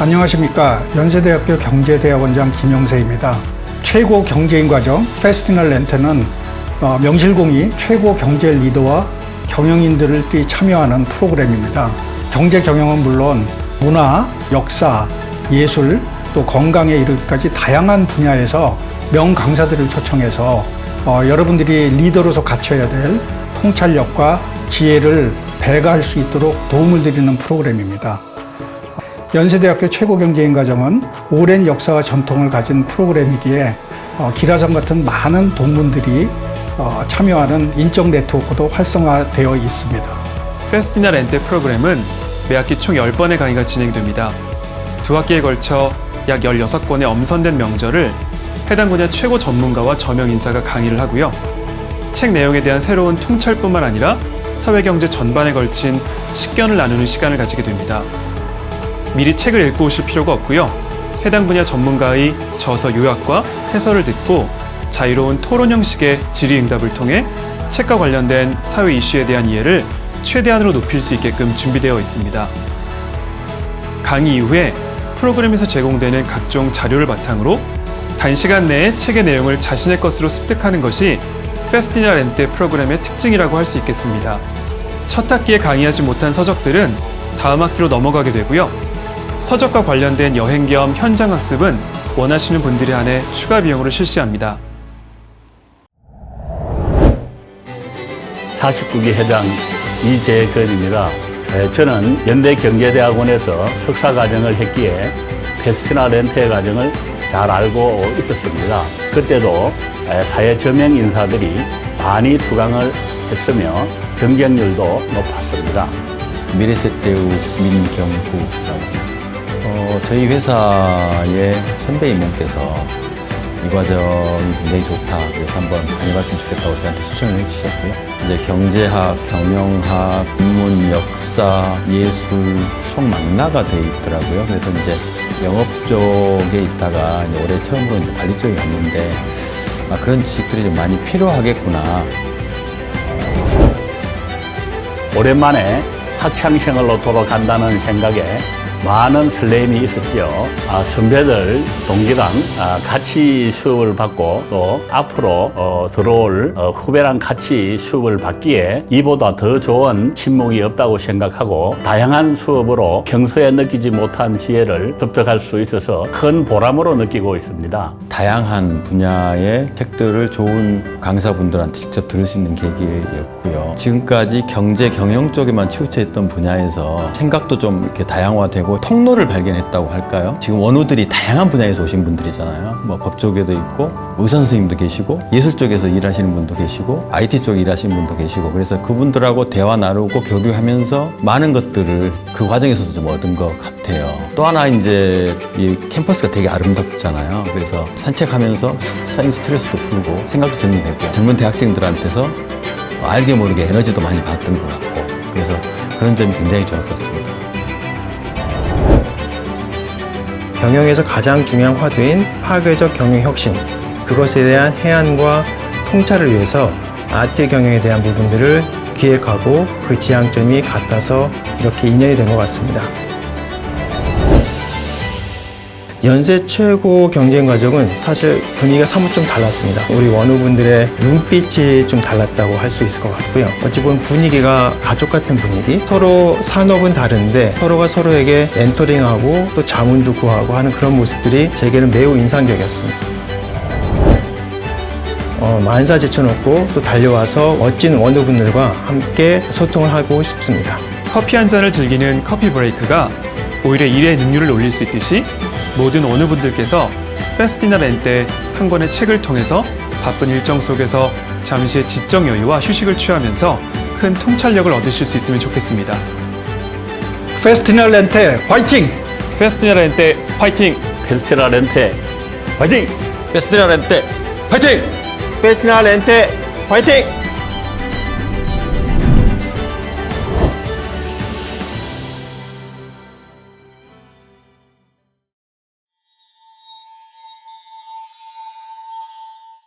안녕하십니까. 연세대학교 경제대학원장 김영세입니다. 최고 경제인 과정 페스티널 렌트는 어, 명실공히 최고 경제 리더와 경영인들이 참여하는 프로그램입니다. 경제 경영은 물론 문화, 역사, 예술, 또 건강에 이르기까지 다양한 분야에서 명 강사들을 초청해서 어, 여러분들이 리더로서 갖춰야 될 통찰력과 지혜를 배가할 수 있도록 도움을 드리는 프로그램입니다. 연세대학교 최고 경제인 과정은 오랜 역사와 전통을 가진 프로그램이기에 어, 기라성 같은 많은 동문들이 어, 참여하는 인적 네트워크도 활성화되어 있습니다. 페스티나 렌테 프로그램은 매 학기 총 10번의 강의가 진행됩니다. 두 학기에 걸쳐 약 16번의 엄선된 명절을 해당 분야 최고 전문가와 저명 인사가 강의를 하고요. 책 내용에 대한 새로운 통찰뿐만 아니라 사회경제 전반에 걸친 식견을 나누는 시간을 가지게 됩니다. 미리 책을 읽고 오실 필요가 없고요. 해당 분야 전문가의 저서 요약과 해설을 듣고 자유로운 토론 형식의 질의응답을 통해 책과 관련된 사회 이슈에 대한 이해를 최대한으로 높일 수 있게끔 준비되어 있습니다. 강의 이후에 프로그램에서 제공되는 각종 자료를 바탕으로 단시간 내에 책의 내용을 자신의 것으로 습득하는 것이 페스티나 렌테 프로그램의 특징이라고 할 수 있겠습니다. 첫 학기에 강의하지 못한 서적들은 다음 학기로 넘어가게 되고요. 서적과 관련된 여행 겸 현장 학습은 원하시는 분들에 한해 추가 비용으로 실시합니다. 49기 회장 이재근입니다. 에, 저는 연대 경제대학원에서 석사 과정을 했기에 페스티나 렌테 과정을 잘 알고 있었습니다. 그때도 에, 사회 저명 인사들이 많이 수강을 했으며 경쟁률도 높았습니다. 미래세대우 민경구라고 합니다. 어, 저희 회사의 선배 이모께서 이 과정이 굉장히 좋다. 그래서 한번 다녀봤으면 좋겠다고 저한테 추천을 해주셨고요. 이제 경제학, 경영학, 인문, 역사, 예술 총 망라가 돼 있더라고요. 그래서 이제 영업 쪽에 있다가 이제 올해 처음으로 이제 관리 쪽에 갔는데 아, 그런 지식들이 좀 많이 필요하겠구나. 오랜만에 학창생활로 돌아간다는 생각에 많은 설렘이 있었지요. 아, 선배들, 동기랑 아, 같이 수업을 받고 또 앞으로 어, 들어올 어, 후배랑 같이 수업을 받기에 이보다 더 좋은 친목이 없다고 생각하고 다양한 수업으로 평소에 느끼지 못한 지혜를 습득할 수 있어서 큰 보람으로 느끼고 있습니다. 다양한 분야의 책들을 좋은 강사분들한테 직접 들을 수 있는 계기였고요. 지금까지 경제 경영 쪽에만 치우쳐 있던 분야에서 생각도 좀 이렇게 다양화되고 통로를 발견했다고 할까요? 지금 원우들이 다양한 분야에서 오신 분들이잖아요. 뭐 법 쪽에도 있고 의사 선생님도 계시고 예술 쪽에서 일하시는 분도 계시고 IT 쪽에 일하시는 분도 계시고 그래서 그분들하고 대화 나누고 교류하면서 많은 것들을 그 과정에서도 좀 얻은 것 같아요. 또 하나 이제 이 캠퍼스가 되게 아름답잖아요. 그래서 산책하면서 쌓인 스트레스도 풀고 생각도 정리되고 젊은 대학생들한테서 알게 모르게 에너지도 많이 받았던 것 같고 그래서 그런 점이 굉장히 좋았었습니다. 경영에서 가장 중요한 화두인 파괴적 경영 혁신, 그것에 대한 해안과 통찰을 위해서 아트 경영에 대한 부분들을 기획하고 그 지향점이 같아서 이렇게 인연이 된 것 같습니다. 연세 최고 경쟁 과정은 사실 분위기가 사뭇 좀 달랐습니다. 우리 원우분들의 눈빛이 좀 달랐다고 할 수 있을 것 같고요. 어찌 보면 분위기가 가족 같은 분위기, 서로 산업은 다른데 서로가 서로에게 멘토링하고 또 자문도 구하고 하는 그런 모습들이 제게는 매우 인상적이었습니다. 어, 만사 제쳐놓고 또 달려와서 멋진 원우분들과 함께 소통을 하고 싶습니다. 커피 한 잔을 즐기는 커피 브레이크가 오히려 일의 능률을 올릴 수 있듯이 모든 어느 분들께서 페스티나 렌테 한 권의 책을 통해서 바쁜 일정 속에서 잠시의 지적 여유와 휴식을 취하면서 큰 통찰력을 얻으실 수 있으면 좋겠습니다. 페스티널 렌테 화이팅! 페스티나 렌테 파이팅! 페스티나 렌테 화이팅! 페스티널 때 화이팅! 페스티널 렌테 화이팅!